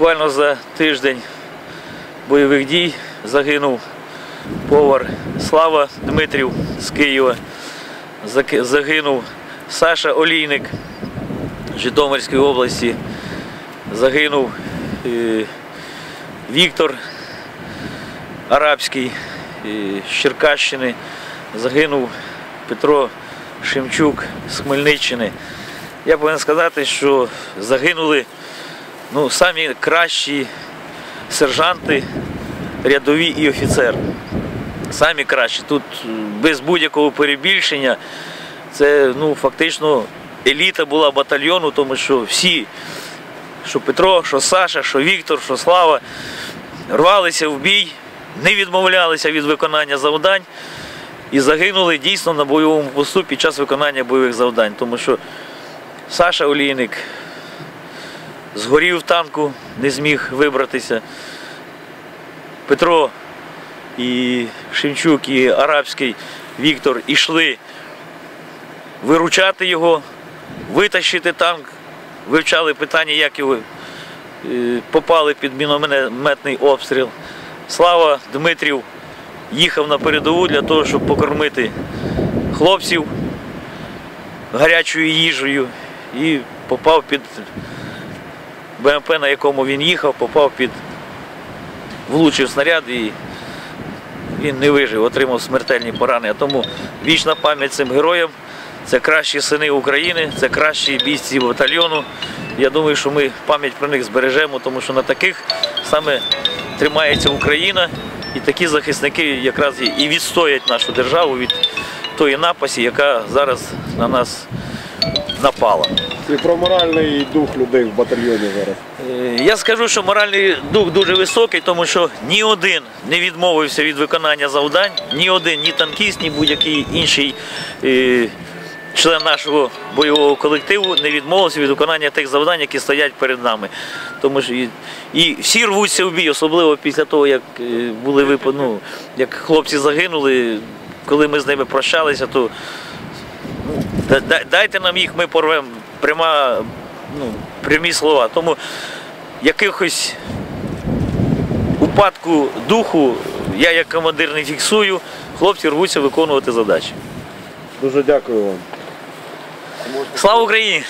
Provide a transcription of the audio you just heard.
Буквально за тиждень бойових дій загинув повар Слава Дмитрів з Києва. Загинув Саша Олійник з Житомирської області. Загинув е, Віктор Арабський е, з Черкащини. Загинув Петро Шемчук з Хмельниччини. Я повинен сказати, що загинули ну, самі кращі сержанти, рядові і офіцер. Самі кращі. Тут е, без будь-якого перебільшення. Це ну, фактично еліта була батальйону, тому що всі, що Петро, що Саша, що Віктор, що Слава, рвалися в бій, не відмовлялися від виконання завдань і загинули дійсно на бойовому посту під час виконання бойових завдань. Тому що Саша Олійник згорів в танку, не зміг вибратися. Петро і Шевчук, і Арабський Віктор йшли виручати його, витащити танк, вивчали питання, як його е, попали під мінометний обстріл. Слава Дмитрів їхав на передову для того, щоб покормити хлопців гарячою їжею і попав під БМП, на якому він їхав, попав під влучив снаряд і він не вижив, отримав смертельні поранення. Тому вічна пам'ять цим героям. Це кращі сини України, це кращі бійці батальйону. Я думаю, що ми пам'ять про них збережемо, тому що на таких саме тримається Україна, і такі захисники якраз і- відстоять нашу державу від тої напасі, яка зараз на нас напала. І про моральний дух людей в батальйоні зараз. Е, Я скажу, що моральний дух дуже високий, тому що ні один не відмовився від виконання завдань, ні один, ні танкіст, ні будь-який інший е, член нашого бойового колективу не відмовився від виконання тих завдань, які стоять перед нами. Тому що і, і всі рвуться в бій, особливо після того, як е, були ну, як хлопці загинули, коли ми з ними прощалися, то ну, да- да- дайте нам їх, ми порвемо. Пряма, ну, прямі слова. Тому якихось упадку духу я як командир не фіксую, хлопці рвуться виконувати задачі. Дуже дякую вам. Слава Україні!